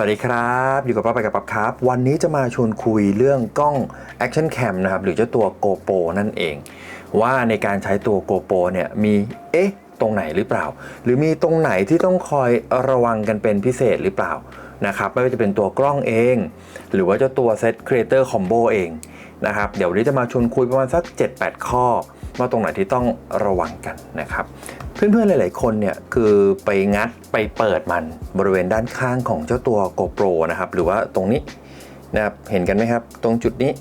สวัสดีครับ อยู่กับป๊อปไปกับป๊อปครับ วันนี้จะมาชวนคุยเรื่องกล้อง Action Cam นะครับ หรือเจ้าตัว GoPro นั่นเอง ว่าในการใช้ตัว GoPro เนี่ยมีเอ๊ะตรงไหนหรือเปล่า หรือมีตรงไหนที่ต้องคอยระวังกันเป็นพิเศษหรือเปล่านะครับไม่ว่าจะเป็นตัวกล้องเอง หรือว่าเจ้าตัว Set Creator Combo เองนะครับเดี๋ยววันนี้จะมาชวนคุยประมาณสัก 7-8 ข้อ ว่าตรงไหนที่ต้องระวังกันนะครับ เพื่อนๆหลาย ๆ คนเนี่ยคือไปงัดไปเปิดมันบริเวณด้านข้างของเจ้าตัว GoPro นะครับหรือว่าตรงนี้นะครับเห็นกันไหมครับ ตรงจุดนี้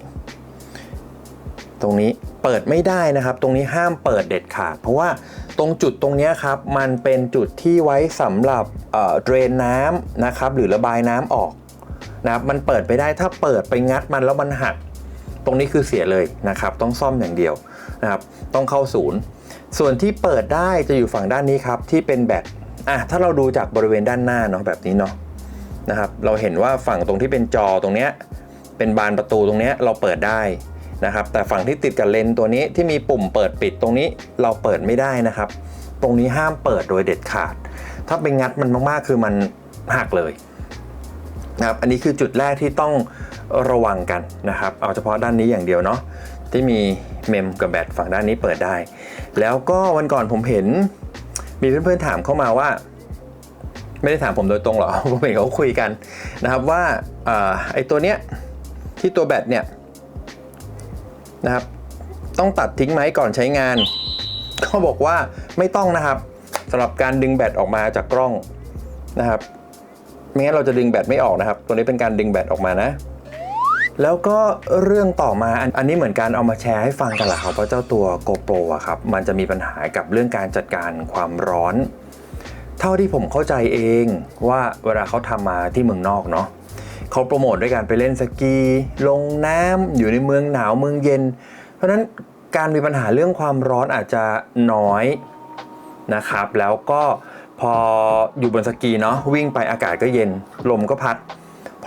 ตรงนี้เปิดไม่ได้นะครับ ตรงนี้ห้ามเปิดเด็ดขาดเพราะว่าตรงจุดตรงนี้ครับมันเป็นจุดที่ไว้สำหรับเดรนน้ำนะครับหรือระบายน้ำออกนะครับมันเปิดไปได้ถ้าเปิดไปงัดมันแล้วมันหัก ตรงนี้คือเสียเลยนะครับ ต้องซ่อมอย่างเดียว นะครับต้องเข้าศูนย์ส่วนที่เปิดได้จะอยู่ฝั่งด้านนี้ครับที่เป็นแบตอะถ้าเราดูจากบริเวณด้านหน้าเนาะแบบนี้เนาะนะครับเราเห็นว่าฝั่งตรงที่เป็นจอตรงเนี้ยเป็นบานประตูตรงเนี้ยเราเปิดได้นะครับแต่ฝั่งที่ติดกับเลนตัวนี้ที่มีปุ่มเปิดปิดตรงนี้เราเปิดไม่ได้นะครับ ตรงนี้ห้ามเปิดโดยเด็ดขาด ถ้าไปงัดมันมากๆคือมันหักเลยนะครับอันนี้คือจุดแรกที่ต้องระวังกันนะครับ เอาเฉพาะด้านนี้อย่างเดียวเนาะ ที่มีเมมกับแบตฝั่งด้านนี้เปิดได้ แล้วก็วันก่อนผมเห็น มีเพื่อนๆถามเข้ามาว่า ไม่ได้ถามผมโดยตรงหรอกผมเห็นเขาคุยกันนะครับว่าอไอตัวเนี้ยที่ตัวแบตเนี่ยนะครับต้องตัดทิ้งไหมก่อนใช้งานเขาบอกว่าไม่ต้องนะครับสำหรับการดึงแบตออกมาจากกล้องนะครับไม่งั้นเราจะดึงแบตไม่ออกนะครับ ตัวนี้เป็นการดึงแบตออกมานะ แล้วก็เรื่องต่อมาอันอันนี้เหมือนการเอามาแชร์ให้ฟังกันแหละครับเพราะเจ้าตัว GoPro อะครับมันจะมีปัญหากับเรื่องการจัดการความร้อน เท่าที่ผมเข้าใจเองว่าเวลาเขาทำมาที่เมืองนอกเนาะเขาโปรโมทด้วยการไปเล่นสกี ลงน้ำอยู่ในเมืองหนาวเมืองเย็น เพราะฉะนั้นการมีปัญหาเรื่องความร้อนอาจจะน้อยนะครับ แล้วก็พออยู่บนสกีเนาะวิ่งไปอากาศก็เย็น ลมก็พัด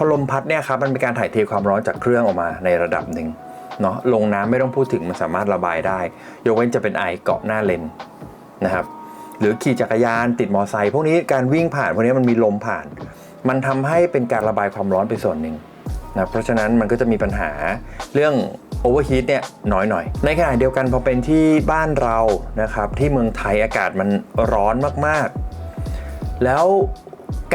อลมพัดเนี่ยครับมันเป็นการถ่ายเทความร้อนจากเครื่องออกมาในระดับหนึ่งเนาะลงน้ำไม่ต้องพูดถึงมันสามารถระบายได้ ยกเว้นจะเป็นไอเกาะหน้าเลนนะครับหรือขี่จักรยานติดมอไซค์พวกนี้การวิ่งผ่านพวกนี้มันมีลมผ่าน มันทำให้เป็นการระบายความร้อนไปส่วนหนึ่งนะเพราะฉะนั้นมันก็จะมีปัญหาเรื่องโอเวอร์ฮีทเนี่ยน้อยหน่อย ในขณะเดียวกันพอเป็นที่บ้านเรานะครับที่เมืองไทยอากาศมันร้อนมากๆ แล้ว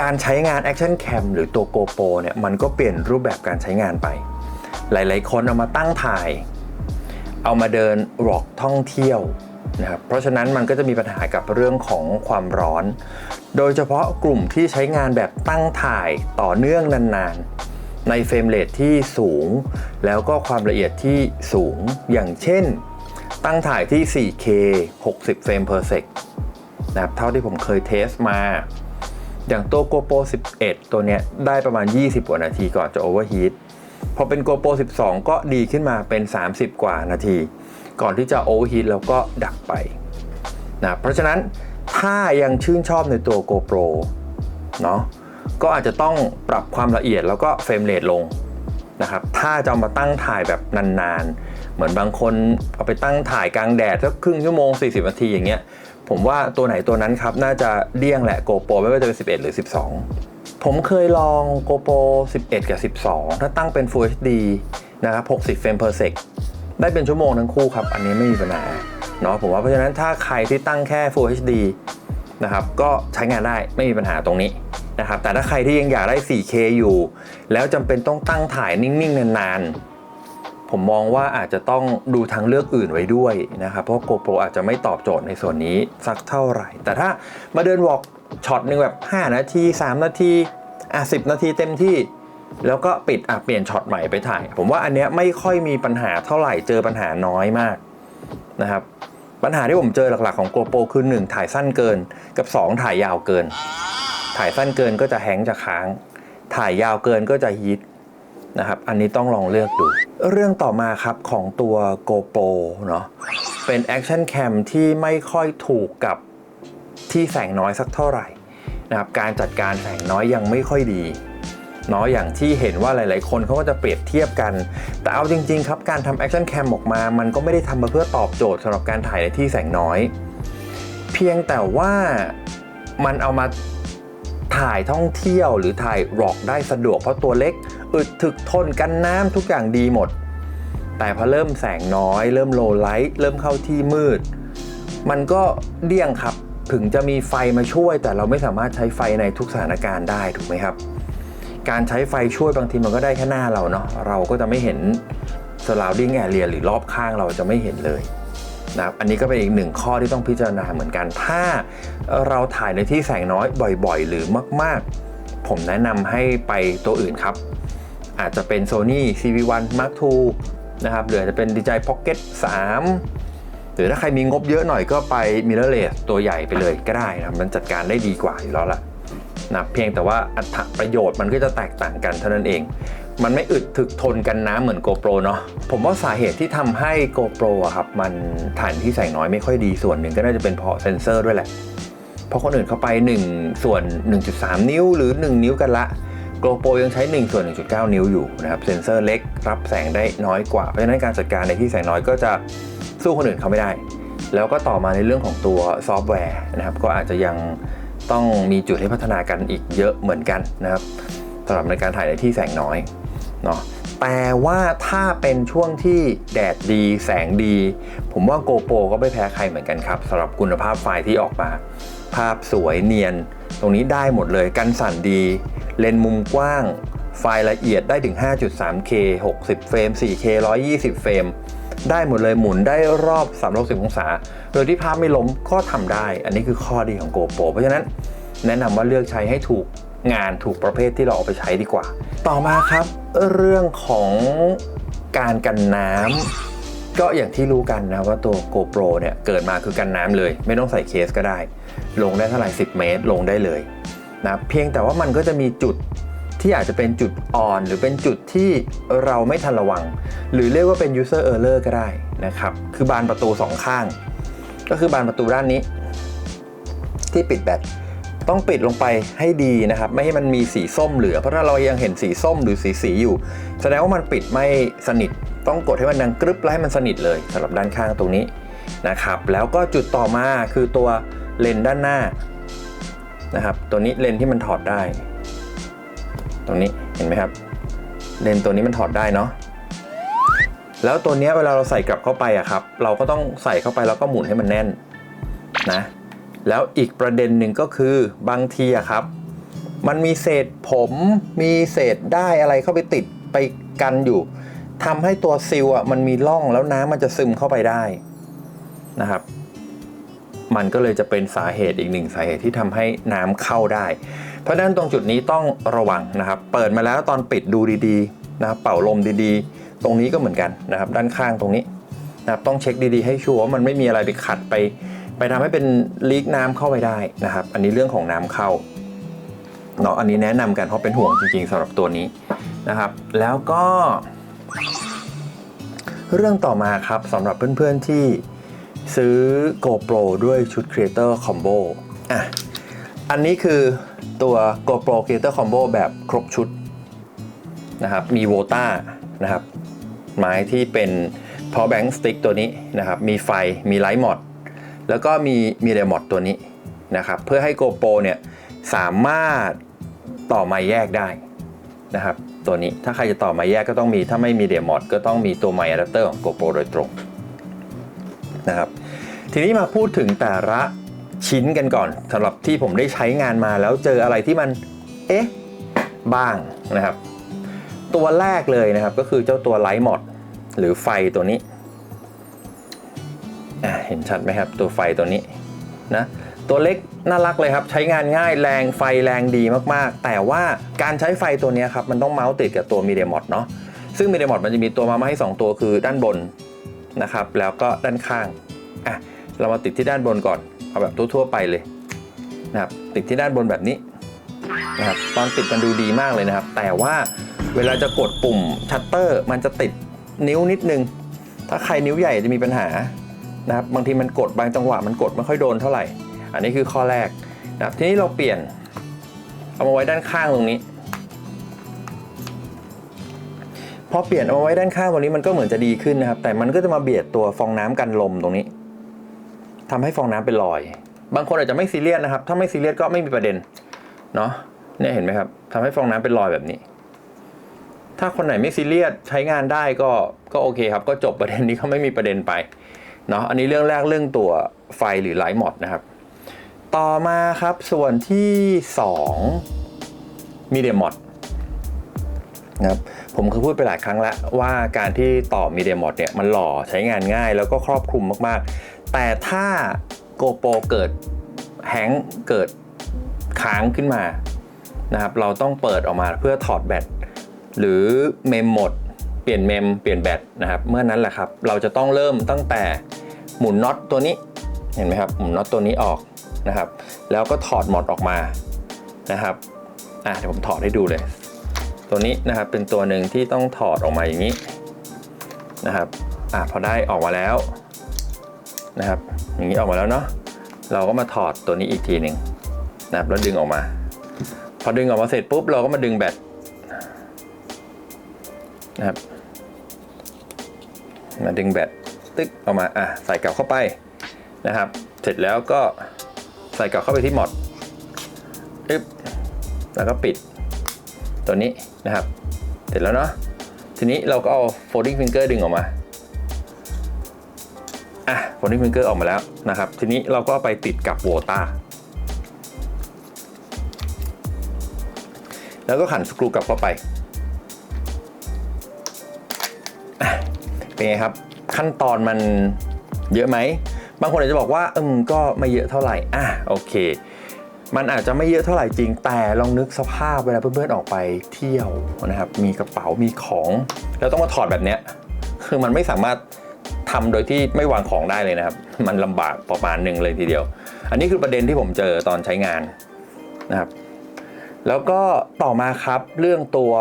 การใช้งาน Action Cam หรือตัว GoPro เนี่ยมันก็เปลี่ยนรูปแบบการใช้งานไป หลายๆ คนเอามาตั้งถ่าย เอามาเดินรอกท่องเที่ยวนะครับเพราะฉะนั้นมันก็จะมีปัญหากับเรื่องของความร้อน โดยเฉพาะกลุ่มที่ใช้งานแบบตั้งถ่ายต่อเนื่องนานๆ ในเฟรมเรทที่สูง แล้วก็ความละเอียดที่สูงอย่างเช่น ตั้งถ่ายที่ 4K 60 เฟรม per sec นะครับเท่าที่ผมเคยเทสมา อย่างตัว GoPro 11 ตัวเนี้ยได้ประมาณ 20 กว่านาทีก่อนจะ overheat พอเป็น GoPro 12 ก็ดีขึ้นมาเป็น 30 กว่านาที ก่อนที่จะ overheat แล้วก็ดับไปนะเพราะฉะนั้นถ้ายังชื่นชอบในตัว GoPro เนาะก็อาจจะต้องปรับความละเอียดแล้วก็เฟรมเรทลงนะครับถ้าจะเอามาตั้งถ่ายแบบนานๆ เหมือนบางคนเอาไปตั้งถ่ายกลางแดดสักครึ่งชั่วโมง 40 นาทีอย่างเงี้ย ผมว่าตัวไหนตัวนั้นครับ น่าจะเลี่ยงแหละ GoPro ไม่ว่าจะเป็น 11 หรือ 12 ผมเคยลอง GoPro 11 กับ 12 ถ้าตั้งเป็น Full HD นะครับ 60 เฟรม per sec ได้เป็นชั่วโมงทั้งคู่ครับ อันนี้ไม่มีปัญหาเนาะผมว่าเพราะฉะนั้นถ้าใครที่ตั้งแค่ Full HD นะครับก็ใช้งานได้ไม่มีปัญหาตรงนี้นะครับแต่ถ้าใครที่ยังอยากได้ 4K อยู่ แล้วจำเป็นต้องตั้งถ่ายนิ่งๆนานๆ ผมมองว่าอาจจะต้องดูทางเลือกอื่นไว้ด้วยนะครับ เพราะ GoPro อาจจะไม่ตอบโจทย์ในส่วนนี้สักเท่าไหร่ แต่ถ้ามาเดินวอล์กช็อตหนึ่งแบบ 5 นาที 3 นาทีอะ10นาทีเต็มที่ แล้วก็ปิดอะเปลี่ยนช็อตใหม่ไปถ่าย ผมว่าอันเนี้ยไม่ค่อยมีปัญหาเท่าไหร่เจอปัญหาน้อยมากนะครับปัญหาที่ผมเจอหลักๆของ GoPro คือ 1 ถ่ายสั้นเกินกับ 2 ถ่ายยาวเกิน ถ่ายสั้นเกินก็จะแฮงจะค้าง ถ่ายยาวเกินก็จะฮีท นะครับ อันนี้ต้องลองเลือกดู เรื่องต่อมาครับของตัว GoPro เนาะเป็น Action Cam ที่ไม่ค่อยถูกกับที่แสงน้อยสักเท่าไหร่นะครับการจัดการแสงน้อยยังไม่ค่อยดีเนาะอย่างที่เห็นว่าหลาย ๆ คนเขาก็จะเปรียบเทียบกัน แต่เอาจริง ๆ ครับ การทำ Action Cam ออกมา มันก็ไม่ได้ทำมาเพื่อตอบโจทย์สำหรับการถ่ายในที่แสงน้อย เพียงแต่ว่ามันเอามาถ่ายท่องเที่ยวหรือถ่ายร็อกได้สะดวกเพราะตัวเล็ก อึดถึกทนกันน้ำทุกอย่างดีหมด แต่พอเริ่มแสงน้อย เริ่มโลไลท์เริ่มเข้าที่มืด มันก็เดี่ยงครับถึงจะมีไฟมาช่วย แต่เราไม่สามารถใช้ไฟในทุกสถานการณ์ได้ถูกไหมครับ การใช้ไฟช่วยบางทีมันก็ได้แค่หน้าเราเนาะเราก็จะไม่เห็น surrounding area หรือรอบข้างเราจะไม่เห็นเลยนะครับอันนี้ก็เป็นอีกหนึ่งข้อที่ต้องพิจารณาเหมือนกัน ถ้าเราถ่ายในที่แสงน้อยบ่อยๆ หรือมาก ๆ ผมแนะนำให้ไปตัวอื่นครับ อาจจะเป็น Sony CV1 Mark II นะครับหรืออาจจะเป็น DJI Pocket 3 หรือถ้าใครมีงบเยอะหน่อยก็ไป mirrorless ตัวใหญ่ไปเลยก็ได้นะมันจัดการได้ดีกว่าอยู่แล้วล่ะนะเพียงแต่ว่าอัตประโยชน์มันก็จะแตกต่างกันเท่านั้นเอง มันไม่อึดถึกทนกันน้ำเหมือน GoPro เนาะผมว่าสาเหตุที่ทำให้ GoPro อะครับ มันถ่ายที่แสงน้อยไม่ค่อยดีส่วนหนึ่งก็น่าจะเป็นเพราะเซนเซอร์ด้วยแหละเพราะคนอื่นเข้าไป 1 ส่วน 1.3 นิ้วหรือ 1 นิ้วกันละ GoPro ยังใช้1ส่วน1.9 นิ้วอยู่นะครับเซนเซอร์เล็กรับแสงได้น้อยกว่า เพราะฉะนั้นการจัดการในที่แสงน้อยก็จะสู้คนอื่นเขาไม่ได้ แล้วก็ต่อมาในเรื่องของตัวซอฟต์แวร์นะครับก็อาจจะยังต้องมีจุดให้พัฒนากันอีกเยอะเหมือนกันนะครับสำหรับในการถ่ายในที่แสงน้อยเนาะแต่ว่าถ้าเป็นช่วงที่แดดดีแสงดี ผมว่า GoPro ก็ไม่แพ้ใครเหมือนกันครับสำหรับคุณภาพไฟล์ที่ออกมา ภาพสวยเนียน ตรงนี้ได้หมดเลยกันสั่นดี เลนส์มุมกว้าง ไฟล์ละเอียดได้ถึง 5.3K 60 เฟรม 4K 120 เฟรม ได้หมดเลยหมุนได้รอบ 360 องศา โดยที่ภาพไม่ล้มก็ทำได้ อันนี้คือข้อดีของ GoPro เพราะฉะนั้นแนะนำว่าเลือกใช้ให้ถูกงานถูกประเภทที่เราเอาไปใช้ดีกว่า ต่อมาครับ เรื่องของการกันน้ำก็อย่างที่รู้กันนะว่าตัว GoPro เนี่ยเกิดมาคือกันน้ำเลย ไม่ต้องใส่เคสก็ได้ ลงได้เท่าไหร่10 เมตร ลงได้เลย นะเพียงแต่ว่ามันก็จะมีจุดที่อาจจะเป็นจุดอ่อน หรือเป็นจุดที่เราไม่ทันระวัง หรือเรียกว่าเป็น user error ก็ได้นะครับ คือบานประตูสองข้าง ก็คือบานประตูด้านนี้ ที่ปิดแบตต้องปิดลงไปให้ดีนะครับ ไม่ให้มันมีสีส้มเหลือ เพราะถ้าเรายังเห็นสีส้มหรือสีสีอยู่ แสดงว่ามันปิดไม่สนิท ต้องกดให้มันดังกรึบแล้วให้มันสนิทเลยสำหรับด้านข้างตรงนี้นะครับ แล้วก็จุดต่อมาคือตัวเลนด้านหน้า นะครับ ตัวนี้เลนที่มันถอดได้ ตรงนี้เห็นไหมครับ เลนตัวนี้มันถอดได้เนาะแล้วตัวนี้เวลาเราใส่กลับเข้าไปอะครับ เราก็ต้องใส่เข้าไปแล้วก็หมุนให้มันแน่นนะแล้วอีกประเด็นหนึ่งก็คือบางทีอะครับ มันมีเศษผมมีเศษได้อะไรเข้าไปติดไปกันอยู่ทำให้ตัวซิลอะมันมีร่องแล้วน้ำมันจะซึมเข้าไปได้นะครับ มันก็เลยจะเป็นสาเหตุอีกหนึ่งสาเหตุที่ทำให้น้ำเข้าได้ เพราะฉะนั้นตรงจุดนี้ต้องระวังนะครับ เปิดมาแล้วตอนปิดดูดีๆนะครับเป่าลมดีๆ ตรงนี้ก็เหมือนกันนะครับ ด้านข้างตรงนี้นะครับต้องเช็คดีๆให้ชัวร์ว่ามันไม่มีอะไรไปขัดไป ไปทำให้เป็นลีกน้ำเข้าไปได้นะครับ อันนี้เรื่องของน้ำเข้าเนาะอันนี้แนะนำกันเพราะเป็นห่วงจริงๆสำหรับตัวนี้นะครับ แล้วก็ เรื่องต่อมาครับสำหรับเพื่อนๆที่ ซื้อ GoPro ด้วยชุด Creator Combo อะ อันนี้คือตัว GoPro Creator Combo แบบครบชุดนะครับ มี VOTA นะครับ ไม้ที่เป็น Power Bank Stick ตัวนี้นะครับ มีไฟ มี Light Mod แล้วก็มีมี r e m o t ตัวนี้นะครับ เพื่อให้ GoPro เนี่ยสามารถต่อไม้แยกได้นะครับ ตัวนี้ถ้าใครจะต่อไม้แยกก็ต้องมี ถ้าไม่มี r e m o t ก็ต้องมีตัวไมค์อะแดปเตอร์ของ GoPro โดยตรง นะครับ ทีนี้มาพูดถึงแต่ละชิ้นกันก่อนสำหรับที่ผมได้ใช้งานมาแล้วเจออะไรที่มัน เอ๊ะ บ้างนะครับ ตัวแรกเลยนะครับก็คือเจ้าตัวไลท์มอดหรือไฟตัวนี้เห็นชัดไหมครับ ตัวไฟตัวนี้นะตัวเล็กน่ารักเลยครับ ใช้งานง่ายแรงไฟแรงดีมากๆ แต่ว่าการใช้ไฟตัวนี้ครับ มันต้องเมาส์ติดกับตัวมีเดียมอดเนาะซึ่งมีเดียมอดมันจะมีตัวมามาให้ 2 ตัวคือด้านบน นะครับ แล้วก็ด้านข้างอะเรามาติดที่ด้านบนก่อน เอาแบบทั่วๆไปเลยนะครับ ติดที่ด้านบนแบบนี้นะครับ ตอนติดมันดูดีมากเลยนะครับ แต่ว่าเวลาจะกดปุ่มชัตเตอร์ มันจะติดนิ้วนิดนึง ถ้าใครนิ้วใหญ่จะมีปัญหานะครับ บางทีมันกดบางจังหวะมันกดไม่ค่อยโดนเท่าไหร่ อันนี้คือข้อแรกนะครับ ทีนี้เราเปลี่ยน เอามาไว้ด้านข้างตรงนี้ พอเปลี่ยนเอามาไว้ด้านข้างตรงนี้มันก็เหมือนจะดีขึ้นนะครับ แต่มันก็จะมาเบียดตัวฟองน้ำกันลมตรงนี้ทำให้ฟองน้ำเป็นรอย บางคนอาจจะไม่ซีเรียสนะครับ ถ้าไม่ซีเรียสก็ไม่มีประเด็นเนาะเนี่ยเห็นไหมครับทำให้ฟองน้ำเป็นรอยแบบนี้ ถ้าคนไหนไม่ซีเรียสใช้งานได้ก็ก็โอเคครับ ก็จบประเด็นนี้ก็ไม่มีประเด็นไปเนาะอันนี้เรื่องแรกเรื่องตัวไฟหรือไลท์มอดนะครับ ต่อมาครับส่วนที่2มีเดียมอด นะครับผมเคยพูดไปหลายครั้งแล้วว่าการที่ต่อมีเดียมอดเนี่ยมันหล่อใช้งานง่ายแล้วก็ครอบคลุมมากๆ แต่ถ้าโกโปรเกิดแฮงเกิดค้างขึ้นมานะครับเราต้องเปิดออกมาเพื่อถอดแบตหรือเมมหมด เปลี่ยนเมมเปลี่ยนแบตนะครับเมื่อนั้นแหละครับเราจะต้องเริ่มตั้งแต่หมุนน็อตตัวนี้เห็นไหมครับหมุนน็อตตัวนี้ออกนะครับ แล้วก็ถอดหมดออกมานะครับอะเดี๋ยวผมถอดให้ดูเลย ตัวนี้นะครับเป็นตัวหนึ่งที่ต้องถอดออกมาอย่างนี้นะครับอะพอได้ออกมาแล้วนะครับ อย่างนี้ออกมาแล้วเนาะเราก็มาถอดตัวนี้อีกทีหนึ่งนะครับแล้วดึงออกมา พอดึงออกมาเสร็จปุ๊บเราก็มาดึงแบตนะครับมาดึงแบตตึ๊กออกมาอะใส่กลับเข้าไปนะครับ เสร็จแล้วก็ใส่กลับเข้าไปที่หมอดอึ๊บแล้วก็ปิดตัวนี้ นะครับ เสร็จแล้วเนาะทีนี้เราก็เอา folding finger ดึงออกมาอะ folding finger ออกมาแล้วนะครับ ทีนี้เราก็ไปติดกับโวตาแล้วก็ขันสกรูกลับเข้าไปเป็นไงครับ ขั้นตอนมันเยอะไหม บางคนอาจจะบอกว่าอืมก็ไม่เยอะเท่าไหร่ อะโอเค มันอาจจะไม่เยอะเท่าไหร่จริง แต่ลองนึกสภาพเวลาเพื่อนๆออกไปเที่ยวนะครับ มีกระเป๋ามีของ แล้วต้องมาถอดแบบเนี้ยคือมันไม่สามารถทำโดยที่ไม่วางของได้เลยนะครับ มันลำบากประมาณหนึ่งเลยทีเดียว อันนี้คือประเด็นที่ผมเจอตอนใช้งานนะครับ แล้วก็ต่อมาครับเรื่องตัว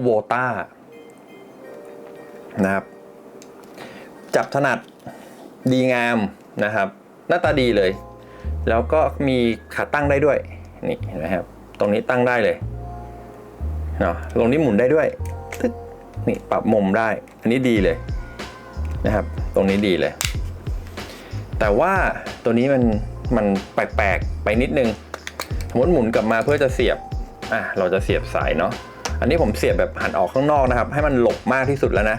โวตานะครับ จับถนัดดีงามนะครับ หน้าตาดีเลย แล้วก็มีขาตั้งได้ด้วยนี่เห็นไหมครับ ตรงนี้ตั้งได้เลยเนาะตรงนี้หมุนได้ด้วยตึ๊กนี่ปรับมุมได้ อันนี้ดีเลยนะครับ ตรงนี้ดีเลย แต่ว่าตัวนี้มันมันแปลกๆไปนิดนึงสมมติหมุนกลับมาเพื่อจะเสียบอะเราจะเสียบสายเนาะอันนี้ผมเสียบแบบหันออกข้างนอกนะครับ ให้มันหลบมากที่สุดแล้วนะ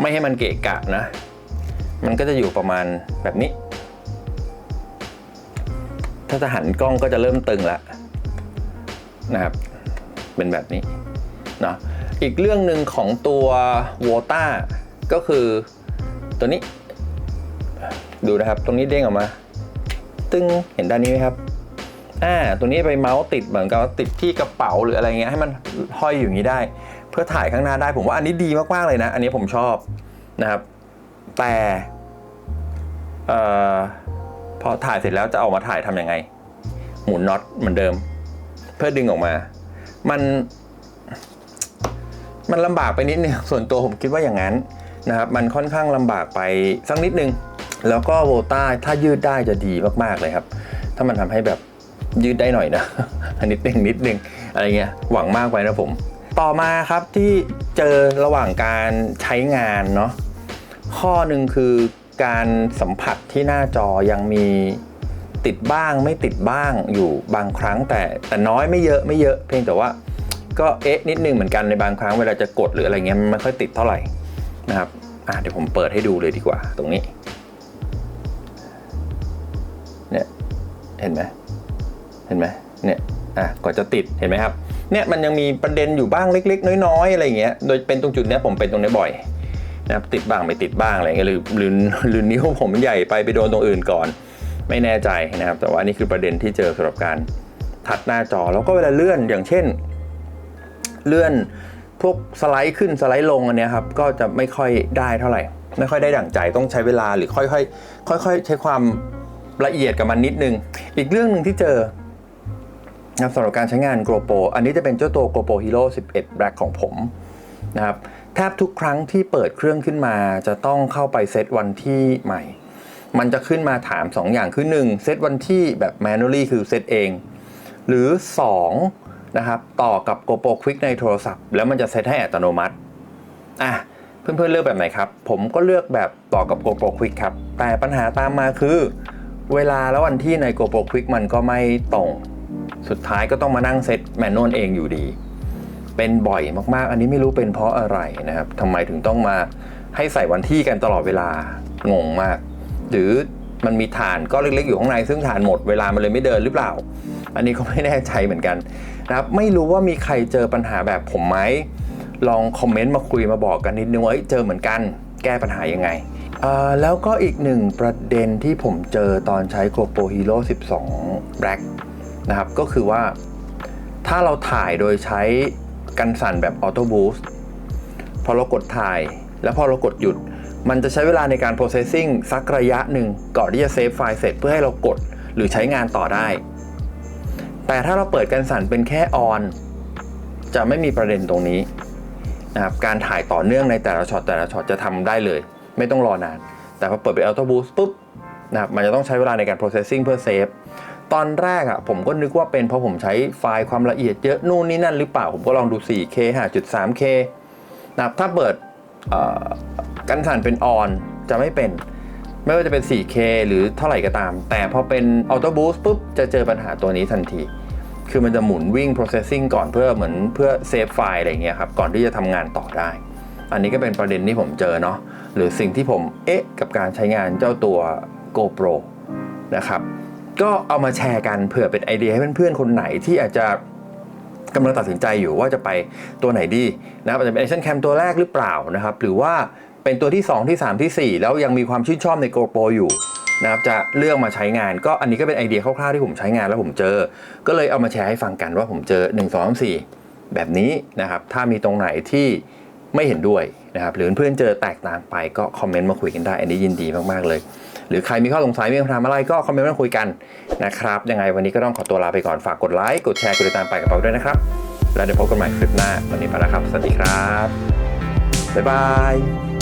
ไม่ให้มันเกะกะนะ มันก็จะอยู่ประมาณแบบนี้ ถ้าจะหันกล้องก็จะเริ่มตึงแล้วนะครับ เป็นแบบนี้เนาะอีกเรื่องหนึ่งของตัววอต้าก็คือตัวนี้ ดูนะครับ ตรงนี้เด้งออกมา ตึงเห็นด้านนี้ไหมครับอ่าตัวนี้ไปเมาส์ติดเหมือนกับติดที่กระเป๋าหรืออะไรเงี้ยให้มันห้อยอยู่อย่างนี้ได้ เพื่อถ่ายข้างหน้าได้ผมว่าอันนี้ดีมากๆเลยนะ อันนี้ผมชอบนะครับ แต่เอ่อ อถ่ายเสร็จแล้วจะออกมาถ่ายทำยังไง หมุนน็อตเหมือนเดิม เพื่อดึงออกมา มัน มันลำบากไปนิดนึงส่วนตัวผมคิดว่าอย่างนั้นนะครับมันค่อนข้างลำบากไปสักนิดนึง แล้วก็โวต้าถ้ายืดได้จะดีมากๆเลยครับ ถ้ามันทำให้แบบยืดได้หน่อยนะนนิดนึงนิดนึงอะไรเงี้ยหวังมากไปนะผม ต่อมาครับที่เจอระหว่างการใช้งานเนาะข้อหนึ่งคือ การสัมผัสที่หน้าจอยังมีติดบ้างไม่ติดบ้างอยู่บางครั้งแต่แต่น้อยไม่เยอะไม่เยอะเพียงแต่ว่าก็เอ๊ะนิดนึงเหมือนกันในบางครั้งเวลาจะกดหรืออะไรเงี้ยมันไม่ค่อยติดเท่าไหร่นะครับอะเดี๋ยวผมเปิดให้ดูเลยดีกว่า ตรงนี้เนี่ยเห็นไหมเห็นไหมเนี่ยอะก่อนจะติดเห็นไหมครับเนี่ยมันยังมีประเด็นอยู่บ้างเล็ก ๆ น้อยๆอะไรเงี้ยโดยเป็นตรงจุดเนี้ยผมเป็นตรงนี้บ่อย นะครับติดบ้างไม่ติดบ้างอะไรเงี้ยหรือหรือหรือนิ้วผมใหญ่ไปไปโดนตรงอื่นก่อน ไม่แน่ใจนะครับ แต่ว่านี่คือประเด็นที่เจอสำหรับการทัดหน้าจอแล้วก็เวลาเลื่อนอย่างเช่น เลื่อนพวกสไลด์ขึ้นสไลด์ลงอันนี้ครับก็จะไม่ค่อยได้เท่าไหร่ ไม่ค่อยได้ดั่งใจต้องใช้เวลาหรือค่อยๆค่อยๆใช้ความละเอียดกับมันนิดนึง อีกเรื่องหนึ่งที่เจอนะสำหรับการใช้งาน GoPro อันนี้จะเป็นเจ้าตัว GoPro Hero 11 Black ของผมนะครับ แทบทุกครั้งที่เปิดเครื่องขึ้นมาจะต้องเข้าไปเซตวันที่ใหม่ มันจะขึ้นมาถาม 2 อย่างคือ 1 เซตวันที่แบบ manually คือเซตเอง หรือ 2 นะครับ ต่อกับ GoPro Quick ในโทรศัพท์ แล้วมันจะเซตให้อัตโนมัติอะเพื่อนๆเลือกแบบไหนครับ ผมก็เลือกแบบต่อกับ GoPro Quick ครับ แต่ปัญหาตามมาคือ เวลาแล้ววันที่ใน GoPro Quick มันก็ไม่ตรง สุดท้ายก็ต้องมานั่งเซตแมนนวลเองอยู่ดี เป็นบ่อยมากๆ อันนี้ไม่รู้เป็นเพราะอะไรนะครับทำไมถึงต้องมาให้ใส่วันที่กันตลอดเวลางงมาก หรือมันมีฐานก็เล็กๆอยู่ข้างในซึ่งฐานหมดเวลามันเลยไม่เดินหรือเปล่า อันนี้ก็ไม่แน่ใจเหมือนกันนะครับไม่รู้ว่ามีใครเจอปัญหาแบบผมไหมลองคอมเมนต์มาคุยมาบอกกันนิดนึงว่าเอ้ยเจอเหมือนกันแก้ปัญหายังไงอ่าแล้วก็อีกหนึ่งประเด็นที่ผมเจอตอนใช้ GoPro Hero 12 Black นะครับก็คือว่าถ้าเราถ่ายโดยใช้ กันสั่นแบบออโต้บูสต์พอเรากดถ่าย แล้วพอเรากดหยุด มันจะใช้เวลาในการ processing สักระยะหนึ่งก่อนที่จะเซฟไฟล์เสร็จเพื่อให้เรากดหรือใช้งานต่อได้ แต่ถ้าเราเปิดกันสั่นเป็นแค่ออนจะไม่มีประเด็นตรงนี้นะครับการถ่ายต่อเนื่องในแต่ละช็อตแต่ละช็อตจะทำได้เลย ไม่ต้องรอนาน แต่พอเปิดเป็นออโต้บูสต์ปุ๊บนะครับมันจะต้องใช้เวลาในการ processing เพื่อเซฟ ตอนแรกอะ่ะผมก็นึกว่าเป็นเพราะผมใช้ไฟล์ความละเอียดเยอะนู่นนี่นั่นหรือเปล่า ผมก็ลองดู 4K 5.3K นะครับถ้าเปิดกันสั่นเป็นออนจะไม่เป็น ไม่ว่าจะเป็น 4K หรือเท่าไหร่ก็ตาม แต่พอเป็น Auto Boost ปุ๊บ จะเจอปัญหาตัวนี้ทันที คือมันจะหมุนวิ่ง processing ก่อนเพื่อเหมือนเพื่อเซฟไฟล์อะไรเงี้ยครับ ก่อนที่จะทำงานต่อได้ อันนี้ก็เป็นประเด็นที่ผมเจอเนาะ หรือสิ่งที่ผมเอ๊ะกับการใช้งานเจ้าตัว GoPro นะครับ ก็เอามาแชร์กันเผื่อเป็นไอเดียให้เพื่อนๆคนไหนที่อาจจะกำลังตัดสินใจอยู่ว่าจะไปตัวไหนดีนะครับอาจจะเป็น Action Cam ตัวแรกหรือเปล่านะครับ หรือว่าเป็นตัวที่ 2 ที่ 3 ที่ 4 แล้วยังมีความชื่นชอบใน GoPro อยู่นะครับจะเลือกมาใช้งานก็อันนี้ก็เป็นไอเดียคร่าวๆที่ผมใช้งานแล้วผมเจอ ก็เลยเอามาแชร์ให้ฟังกันว่าผมเจอ 1 2 3 4 แบบนี้นะครับ ถ้ามีตรงไหนที่ ไม่เห็นด้วยนะครับหรือเพื่อนเจอแตกต่างไปก็คอมเมนต์มาคุยกันได้ อันนี้ยินดีมากๆเลย หรือใครมีข้อสงสัยมีคำถามอะไรก็คอมเมนต์มาคุยกันนะครับยังไงวันนี้ก็ต้องขอตัวลาไปก่อนฝากกดไลค์กดแชร์กดติดตามไปกับเราด้วยนะครับ แล้วเดี๋ยวพบกันใหม่คลิปหน้าวันนี้ไปแล้วครับ สวัสดีครับบ๊ายบาย